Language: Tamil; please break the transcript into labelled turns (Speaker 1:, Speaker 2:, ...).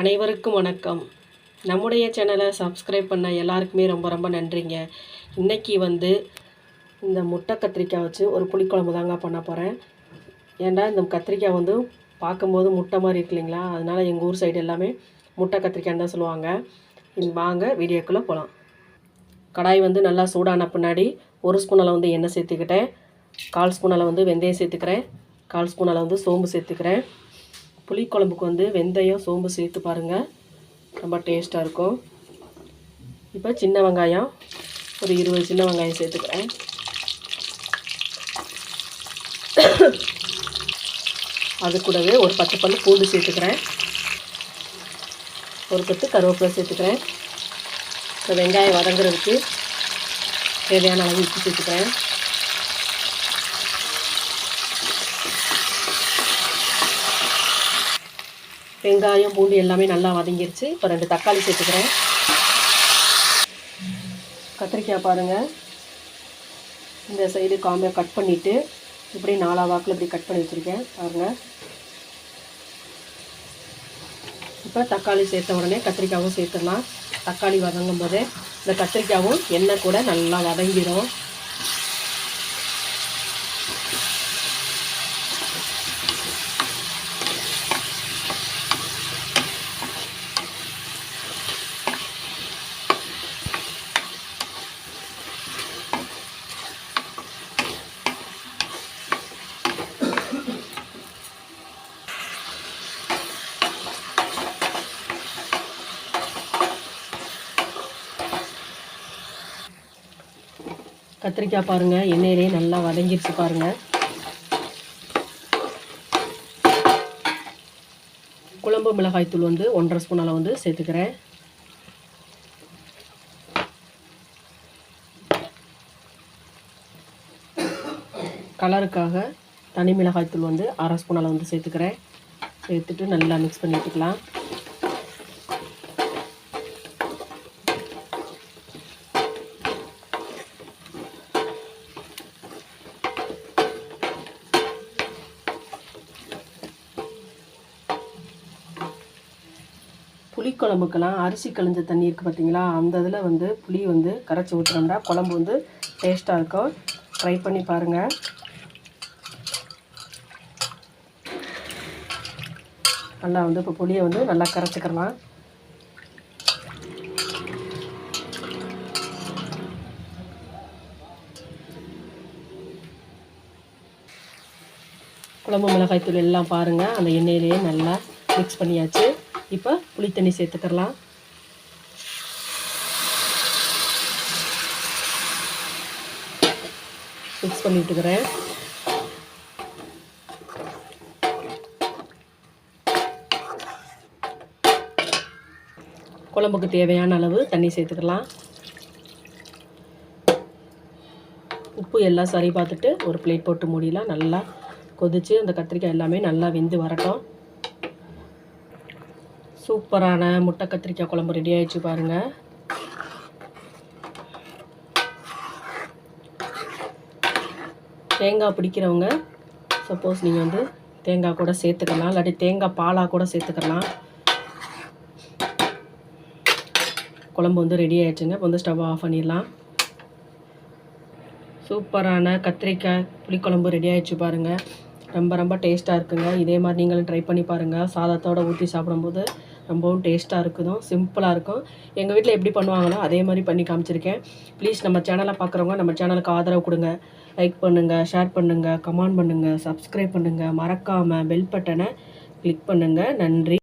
Speaker 1: அனைவருக்கும் வணக்கம். நம்முடைய சேனலை சப்ஸ்கிரைப் பண்ண எல்லாருக்குமே ரொம்ப ரொம்ப நன்றிங்க. இன்றைக்கி வந்து இந்த முட்டை கத்திரிக்காய் வச்சு ஒரு புளிக்குழம்பு தாங்க பண்ண போகிறேன் ஏன்டா இந்த கத்திரிக்காய் வந்து பார்க்கும்போது முட்டை மாதிரி இருக்கு இல்லைங்களா? அதனால் எங்கள் ஊர் சைடு எல்லாமே முட்டை கத்திரிக்காய்னு தான் சொல்லுவாங்க. இங்க வாங்க வீடியோக்குள்ளே போகலாம் கடாய் வந்து நல்லா சூடான பின்னாடி ஒரு ஸ்பூன் அளவு வந்து எண்ணெய் சேர்த்துக்கிட்டேன். கால் ஸ்பூன் அளவு வந்து வெந்தயம் சேர்த்துக்கிறேன். கால் ஸ்பூன் அளவு வந்து சோம்பு சேர்த்துக்கிறேன். புளிக்குழம்புக்கு வந்து வெந்தயம் சோம்பு சேர்த்து பாருங்கள் ரொம்ப டேஸ்ட்டாக இருக்கும். இப்போ சின்ன வெங்காயம் ஒரு இருபது சின்ன வெங்காயம் சேர்த்துக்கிறேன். அது கூடவே ஒரு பத்து பல்லு பூண்டு சேர்த்துக்கிறேன். ஒரு பத்து கருவேப்பிலை சேர்த்துக்கிறேன். இப்போ வெங்காயம் வதங்குறதுக்கு தேவையான அளவு உப்பு சேர்த்துக்கிறேன். வெங்காயம் பூண்டு எல்லாமே நல்லா வதங்கிருச்சு. இப்போ ரெண்டு தக்காளி சேர்த்துக்கிறேன். கத்திரிக்காய் பாருங்கள் இந்த சைடு காமியாக கட் பண்ணிவிட்டு இப்படி நாலா வாக்கில் இப்படி கட் பண்ணி வச்சுருக்கேன். பாருங்கள் இப்போ தக்காளி சேர்த்த உடனே கத்திரிக்காயும் சேர்த்துடலாம். தக்காளி வதங்கும் போதே இந்த கத்திரிக்காயும் எண்ணெய் கூட நல்லா வதங்கிடும் கத்திரிக்காய் பாருங்கள் எண்ணெயிலே நல்லா வதங்கிடுச்சு பாருங்கள் குழம்பு மிளகாய் தூள் வந்து ஒன்றரை ஸ்பூன் அளவு வந்து சேர்த்துக்கிறேன். கலருக்காக தனி மிளகாய் தூள் வந்து அரை ஸ்பூன் அளவு வந்து சேர்த்துக்கிறேன். சேர்த்துட்டு நல்லா மிக்ஸ் பண்ணி விட்டுக்கலாம் புளிக்குழம்புக்கெல்லாம் அரிசி கழிஞ்ச தண்ணி இருக்குது பார்த்தீங்களா அந்த இதில் வந்து புளி வந்து கரைச்சி ஊற்றுறோம்னா குழம்பு வந்து டேஸ்ட்டாக இருக்கும். ட்ரை பண்ணி பாருங்கள் நல்லா வந்து இப்போ புளியை வந்து நல்லா கரைச்சிக்கிறலாம். குழம்பு மிளகாய்த்தூள் எல்லாம் பாருங்கள் அந்த எண்ணெயிலேயே நல்லா மிக்ஸ் பண்ணியாச்சு. இப்போ புளி தண்ணி சேர்த்துக்கலாம் மிக்ஸ் பண்ணி விட்டுக்கிறேன். குழம்புக்கு தேவையான அளவு தண்ணி சேர்த்துக்கலாம். உப்பு எல்லாம் சரி பார்த்துட்டு ஒரு பிளேட் போட்டு மூடிலாம் நல்லா கொதித்து அந்த கத்திரிக்காய் எல்லாமே நல்லா வெந்து வரட்டும். சூப்பரான முட்டை கத்திரிக்காய் குழம்பு ரெடி ஆயிடுச்சு பாருங்கள் தேங்காய் பிடிக்கிறவங்க சப்போஸ் நீங்கள் வந்து தேங்காய் கூட சேர்த்துக்கலாம் இல்லாட்டி தேங்காய் பாலாக கூட சேர்த்துக்கலாம். குழம்பு வந்து ரெடி ஆயிடுச்சுங்க. இப்போ வந்து ஸ்டவ் ஆஃப் பண்ணிடலாம். சூப்பரான கத்திரிக்காய் புளிக்குழம்பு ரெடி ஆயிடுச்சு பாருங்கள் ரொம்ப ரொம்ப டேஸ்ட்டாக இருக்குங்க. இதே மாதிரி நீங்களும் ட்ரை பண்ணி பாருங்கள் சாதத்தோடு ஊற்றி சாப்பிடும்போது ரொம்பவும் டேஸ்ட்டாக இருக்குதும் சிம்பிளாக இருக்கும். எங்கள் வீட்டில் எப்படி பண்ணுவாங்களோ அதே மாதிரி பண்ணி காமிச்சிருக்கேன். ப்ளீஸ் நம்ம சேனலை பார்க்குறவங்க நம்ம சேனலுக்கு ஆதரவு கொடுங்க. லைக் பண்ணுங்கள் ஷேர் பண்ணுங்கள் கமெண்ட் பண்ணுங்கள் சப்ஸ்கிரைப் பண்ணுங்கள் மறக்காமல் பெல் பட்டனை கிளிக் பண்ணுங்கள் நன்றி.